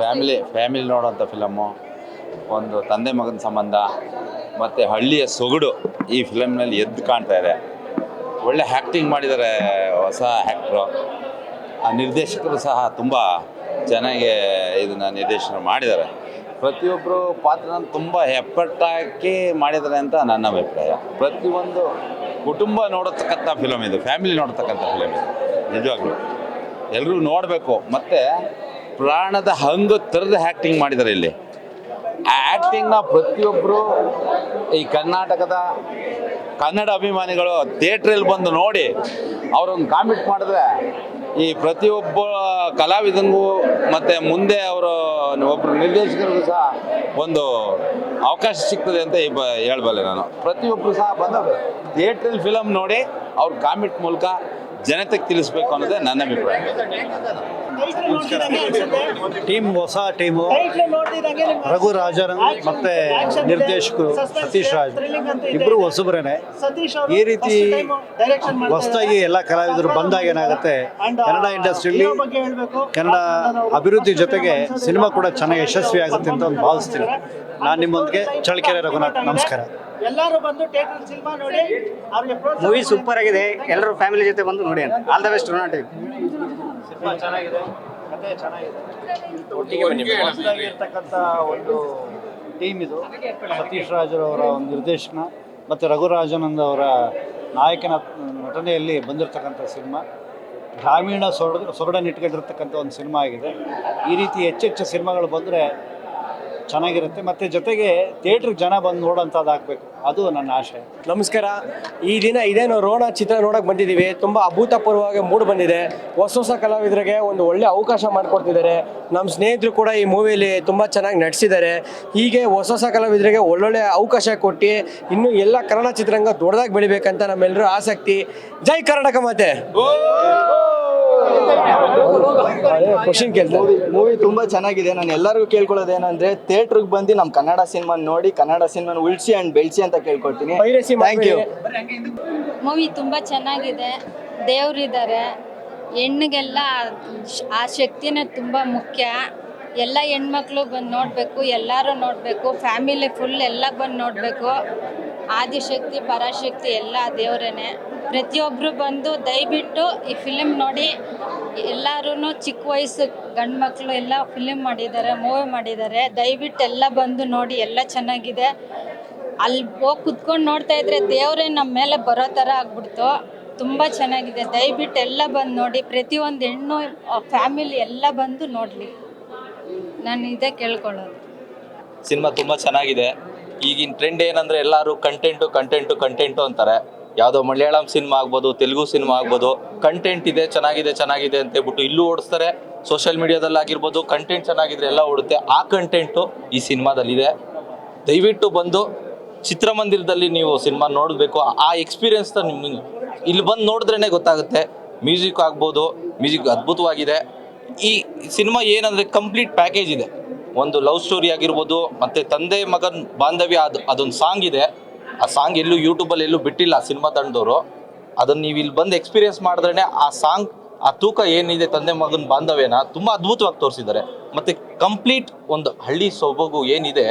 Family family ನೋಡೋಂಥ film ಒಂದು ತಂದೆ ಮಗನ ಸಂಬಂಧ, ಮತ್ತು ಹಳ್ಳಿಯ ಸೊಗಡು ಈ ಫಿಲಮ್ನಲ್ಲಿ ಎದ್ದು ಕಾಣ್ತಾ ಇದೆ. ಒಳ್ಳೆ ಆ್ಯಕ್ಟಿಂಗ್ ಮಾಡಿದ್ದಾರೆ ಹೊಸ ಆ್ಯಕ್ಟ್ರು ಆ ನಿರ್ದೇಶಕರು ಸಹ ತುಂಬ ಚೆನ್ನಾಗಿ ಇದನ್ನು ನಿರ್ದೇಶನ ಮಾಡಿದ್ದಾರೆ. ಪ್ರತಿಯೊಬ್ಬರು ಪಾತ್ರನ ತುಂಬ ಎಫರ್ಟ್ ಹಾಕಿ ಮಾಡಿದ್ದಾರೆ ಅಂತ ನನ್ನ ಅಭಿಪ್ರಾಯ. ಪ್ರತಿಯೊಂದು ಕುಟುಂಬ ನೋಡತಕ್ಕಂಥ ಫಿಲಮ್ ಇದು. ಫ್ಯಾಮಿಲಿ ನೋಡತಕ್ಕಂಥ ಫಿಲಮ್ ಇದು. ನಿಜವಾಗ್ಲೂ. ಎಲ್ಲರೂ ನೋಡಬೇಕು. ಮತ್ತು ಪ್ರಾಣದ ಹಂಗು ಥರದ ಆ್ಯಕ್ಟಿಂಗ್ ಮಾಡಿದ್ದಾರೆ ಇಲ್ಲಿ. ಆ್ಯಕ್ಟಿಂಗ್ನ ಪ್ರತಿಯೊಬ್ಬರು ಈ ಕರ್ನಾಟಕದ ಕನ್ನಡ ಅಭಿಮಾನಿಗಳು ಥಿಯೇಟ್ರಲ್ಲಿ ಬಂದು ನೋಡಿ ಅವ್ರೊಂದು ಕಾಮಿಟ್ ಮಾಡಿದ್ರೆ ಈ ಪ್ರತಿಯೊಬ್ಬ ಕಲಾವಿದನಿಗೂ ಮತ್ತು ಮುಂದೆ ಅವರು ಒಬ್ಬರು ನಿರ್ದೇಶಕರಿಗೂ ಸಹ ಒಂದು ಅವಕಾಶ ಸಿಗ್ತದೆ ಅಂತ ಹೇಳಬಲ್ಲೆ ನಾನು. ಪ್ರತಿಯೊಬ್ಬರು ಸಹ ಬಂದ ಥಿಯೇಟ್ರಲ್ಲಿ ಫಿಲಮ್ ನೋಡಿ ಅವ್ರ ಕಾಮಿಟ್ ಮೂಲಕ ಜನತೆಗೆ ತಿಳಿಸ್ಬೇಕು ಅನ್ನೋದೇ ನನ್ನ ಅಭಿಪ್ರಾಯ. ಟೀಮ್, ಹೊಸ ಟೀಮು, ರಘು ರಾಜನ್ ಮತ್ತೆ ನಿರ್ದೇಶಕರು ಸತೀಶ್ ರಾಜ್, ಇಬ್ರು ಹೊಸಬ್ರೇನೆ. ಈ ರೀತಿ ಹೊಸದಾಗಿ ಎಲ್ಲ ಕಲಾವಿದರು ಬಂದಾಗ ಏನಾಗುತ್ತೆ, ಕನ್ನಡ ಇಂಡಸ್ಟ್ರಿಯಲ್ಲಿ ಕನ್ನಡ ಅಭಿವೃದ್ಧಿ ಜೊತೆಗೆ ಸಿನಿಮಾ ಕೂಡ ಚೆನ್ನಾಗಿ ಯಶಸ್ವಿ ಆಗುತ್ತೆ ಅಂತ ಒಂದು ಭಾವಿಸ್ತೀನಿ. ನಾನು ನಿಮ್ಮೊಂದಿಗೆ ಚಳ್ಳಕೆರೆ ರಘುನಾಥ್, ನಮಸ್ಕಾರ. ಎಲ್ಲರೂ ಬಂದು ಥಿಯೇಟರ್ ಸಿನಿಮಾ ನೋಡಿ ಅವ್ರಿಗೆ ಮೂವಿ ಸೂಪರ್ ಆಗಿದೆ. ಎಲ್ಲರೂ ಫ್ಯಾಮಿಲಿ ಜೊತೆ ಬಂದು ನೋಡಿ ಆಲ್ ದ ಬೆಸ್ಟ್ ರೊನಾಲ್ಡ್ ಚೆನ್ನಾಗಿದೆ. ಕಥೆ ಚೆನ್ನಾಗಿದೆ. ಹೊಸದಾಗಿರ್ತಕ್ಕಂಥ ಒಂದು ಟೀಮ್ ಇದು. ಸತೀಶ್ ರಾಜರವರ ಒಂದು ನಿರ್ದೇಶನ ಮತ್ತು ರಘುರಾಜನಂದ್ ಅವರ ನಾಯಕನ ನಟನೆಯಲ್ಲಿ ಬಂದಿರತಕ್ಕಂಥ ಸಿನಿಮಾ. ಗ್ರಾಮೀಣ ಸೊರಡ ಸೊರಡನ್ನು ಇಟ್ಕೊಂಡಿರ್ತಕ್ಕಂಥ ಒಂದು ಸಿನಿಮಾ ಆಗಿದೆ. ಈ ರೀತಿ ಹೆಚ್ಚೆಚ್ಚು ಸಿನಿಮಾಗಳು ಬಂದರೆ ಚೆನ್ನಾಗಿರುತ್ತೆ. ಮತ್ತು ಜೊತೆಗೆ ಥಿಯೇಟ್ರಿಗೆ ಜನ ಬಂದು ನೋಡೋಂಥದ್ದು ಆಗಬೇಕು ಅದು ನನ್ನ ಆಶೆ. ನಮಸ್ಕಾರ. ಈ ದಿನ ಇದೇನು ರೋಣ ಚಿತ್ರ ನೋಡಕ್ ಬಂದಿದ್ದೀವಿ. ತುಂಬ ಅಭೂತಪೂರ್ವವಾಗಿ ಮೂಡ್ ಬಂದಿದೆ. ಹೊಸ ಹೊಸ ಕಲಾವಿದರಿಗೆ ಒಂದು ಒಳ್ಳೆ ಅವಕಾಶ ಮಾಡಿಕೊಡ್ತಿದ್ದಾರೆ. ನಮ್ಮ ಸ್ನೇಹಿತರು ಕೂಡ ಈ ಮೂವಿಲಿ ತುಂಬ ಚೆನ್ನಾಗಿ ನಟಿಸಿದ್ದಾರೆ ಹೀಗೆ ಹೊಸ ಹೊಸ ಕಲಾವಿದರಿಗೆ ಒಳ್ಳೊಳ್ಳೆ ಅವಕಾಶ ಕೊಟ್ಟು ಇನ್ನು ಎಲ್ಲ ಕನ್ನಡ ಚಿತ್ರರಂಗ ದೊಡ್ಡದಾಗಿ ಬೆಳಿಬೇಕಂತ ನಮ್ಮೆಲ್ಲರೂ ಆಸಕ್ತಿ. ಜೈ ಕರ್ನಾಟಕ ಮಾತೆ. ಕ್ವಶನ್ ಕೇಳ್ತಾರೆ ಮೂವಿ ತುಂಬಾ ಚೆನ್ನಾಗಿದೆ. ನಾನು ಎಲ್ಲರಿಗೂ ಕೇಳ್ಕೊಳ್ಳೋದು ಏನಂದ್ರೆ ಥಿಯೇಟ್ರಿಗೆ ಬಂದು ನಮ್ಮ ಕನ್ನಡ ಸಿನಿಮಾ ನೋಡಿ ಕನ್ನಡ ಸಿನಿಮಾನ ಉಳಿಸಿ ಅಂಡ್ ಬೆಳೆಸಿ ಅಂತ ಕೇಳ್ಕೊಳ್ತೀನಿ ಥ್ಯಾಂಕ್ ಯು ಮೂವಿ ತುಂಬ ಚೆನ್ನಾಗಿದೆ. ದೇವರಿದ್ದಾರೆ. ಹೆಣ್ಣಿಗೆಲ್ಲ ಆ ಶಕ್ತಿನೇ ತುಂಬ ಮುಖ್ಯ. ಎಲ್ಲ ಹೆಣ್ಮಕ್ಳು ಬಂದು ನೋಡಬೇಕು ಎಲ್ಲರೂ ನೋಡಬೇಕು ಫ್ಯಾಮಿಲಿ ಫುಲ್ ಎಲ್ಲ ಬಂದು ನೋಡಬೇಕು. ಆದಿಶಕ್ತಿ, ಪರಾಶಕ್ತಿ ಎಲ್ಲ ದೇವರೇನೆ. ಪ್ರತಿಯೊಬ್ಬರು ಬಂದು ದಯವಿಟ್ಟು ಈ ಫಿಲಿಮ್ ನೋಡಿ. ಎಲ್ಲರೂ ಚಿಕ್ಕ ವಯಸ್ಸು ಗಂಡು ಮಕ್ಕಳು ಎಲ್ಲ ಫಿಲಿಮ್ ಮಾಡಿದ್ದಾರೆ ಮೂವಿ ಮಾಡಿದ್ದಾರೆ. ದಯವಿಟ್ಟು ಎಲ್ಲ ಬಂದು ನೋಡಿ, ಎಲ್ಲ ಚೆನ್ನಾಗಿದೆ. ಅಲ್ಲಿ ಹೋಗಿ ಕುತ್ಕೊಂಡು ನೋಡ್ತಾ ಇದ್ರೆ ದೇವರೇ ನಮ್ಮ ಮೇಲೆ ಬರೋ ಥರ ಆಗ್ಬಿಡ್ತು. ತುಂಬ ಚೆನ್ನಾಗಿದೆ. ದಯವಿಟ್ಟು ಎಲ್ಲ ಬಂದು ನೋಡಿ. ಪ್ರತಿಯೊಂದು ಹೆಣ್ಣು ಫ್ಯಾಮಿಲಿ ಎಲ್ಲ ಬಂದು ನೋಡಲಿ. ನಾನು ಇದೇ ಕೇಳ್ಕೊಳ್ಳೋದು. ಸಿನಿಮಾ ತುಂಬ ಚೆನ್ನಾಗಿದೆ. ಈಗಿನ ಟ್ರೆಂಡ್ ಏನಂದ್ರೆ ಎಲ್ಲರೂ ಕಂಟೆಂಟು ಕಂಟೆಂಟು ಕಂಟೆಂಟು ಅಂತಾರೆ. ಯಾವುದೋ ಮಲಯಾಳಂ ಸಿನಿಮಾ ಆಗ್ಬೋದು, ತೆಲುಗು ಸಿನಿಮಾ ಆಗ್ಬೋದು ಕಂಟೆಂಟ್ ಇದೆ, ಚೆನ್ನಾಗಿದೆ ಚೆನ್ನಾಗಿದೆ ಅಂತ ಹೇಳ್ಬಿಟ್ಟು ಇಲ್ಲೂ ಓಡಿಸ್ತಾರೆ. ಸೋಷಿಯಲ್ ಮೀಡಿಯಾದಲ್ಲಿ ಆಗಿರ್ಬೋದು ಕಂಟೆಂಟ್ ಚೆನ್ನಾಗಿದ್ರೆ ಎಲ್ಲ ಓಡುತ್ತೆ. ಆ ಕಂಟೆಂಟು ಈ ಸಿನಿಮಾದಲ್ಲಿದೆ ದಯವಿಟ್ಟು ಬಂದು ಚಿತ್ರಮಂದಿರದಲ್ಲಿ ನೀವು ಸಿನಿಮಾ ನೋಡಬೇಕು. ಆ ಎಕ್ಸ್ಪೀರಿಯನ್ಸ್ನ ನಿಮ್ಗೆ ಇಲ್ಲಿ ಬಂದು ನೋಡಿದ್ರೇ ಗೊತ್ತಾಗುತ್ತೆ. ಮ್ಯೂಸಿಕ್ ಆಗ್ಬೋದು ಮ್ಯೂಸಿಕ್ ಅದ್ಭುತವಾಗಿದೆ. ಈ ಸಿನಿಮಾ ಏನಂದರೆ ಕಂಪ್ಲೀಟ್ ಪ್ಯಾಕೇಜ್ ಇದೆ. ಒಂದು ಲವ್ ಸ್ಟೋರಿ ಆಗಿರ್ಬೋದು, ಮತ್ತು ತಂದೆ ಮಗನ ಬಾಂಧವ್ಯ ಅದು, ಅದೊಂದು ಸಾಂಗ್ ಇದೆ. ಆ ಸಾಂಗ್ ಎಲ್ಲೂ ಯೂಟ್ಯೂಬಲ್ಲಿ ಎಲ್ಲೂ ಬಿಟ್ಟಿಲ್ಲ ಸಿನಿಮಾ ತಂಡದವರು. ಅದನ್ನು ನೀವು ಇಲ್ಲಿ ಬಂದು ಎಕ್ಸ್ಪೀರಿಯನ್ಸ್ ಮಾಡಿದ್ರೇ ಆ ಸಾಂಗ್ ಆ ತೂಕ ಏನಿದೆ ತಂದೆ ಮಗನ ಬಾಂಧವ್ಯನ ತುಂಬ ಅದ್ಭುತವಾಗಿ ತೋರಿಸಿದ್ದಾರೆ. ಮತ್ತು ಕಂಪ್ಲೀಟ್ ಒಂದು ಹಳ್ಳಿ ಸೊಬಗು ಏನಿದೆ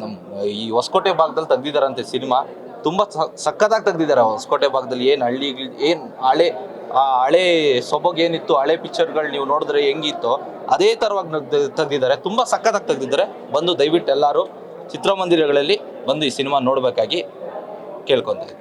ನಮ್ಮ ಈ ಹೊಸಕೋಟೆ ಭಾಗದಲ್ಲಿ ತೆಗ್ದಿದ್ದಾರಂತೆ ಸಿನಿಮಾ. ತುಂಬ ಸಕ್ಕತ್ತಾಗಿ ತೆಗ್ದಿದ್ದಾರೆ ಹೊಸಕೋಟೆ ಭಾಗದಲ್ಲಿ ಏನು ಹಳ್ಳಿ ಏನು ಹಳೆ ಆ ಹಳೆ ಸೊಬಗೇನಿತ್ತು, ಹಳೆ ಪಿಕ್ಚರ್ಗಳು ನೀವು ನೋಡಿದ್ರೆ ಹೆಂಗಿತ್ತು, ಅದೇ ಥರವಾಗಿ ತೆಗೆದಿದ್ದಾರೆ. ತುಂಬ ಸಕ್ಕತ್ತಾಗಿ ತೆಗೆದಿದ್ದಾರೆ. ಬಂದು ದಯವಿಟ್ಟು ಎಲ್ಲರೂ ಚಿತ್ರಮಂದಿರಗಳಲ್ಲಿ ಬಂದು ಈ ಸಿನಿಮಾ ನೋಡಬೇಕಾಗಿ ಕೇಳ್ಕೊತಾರೆ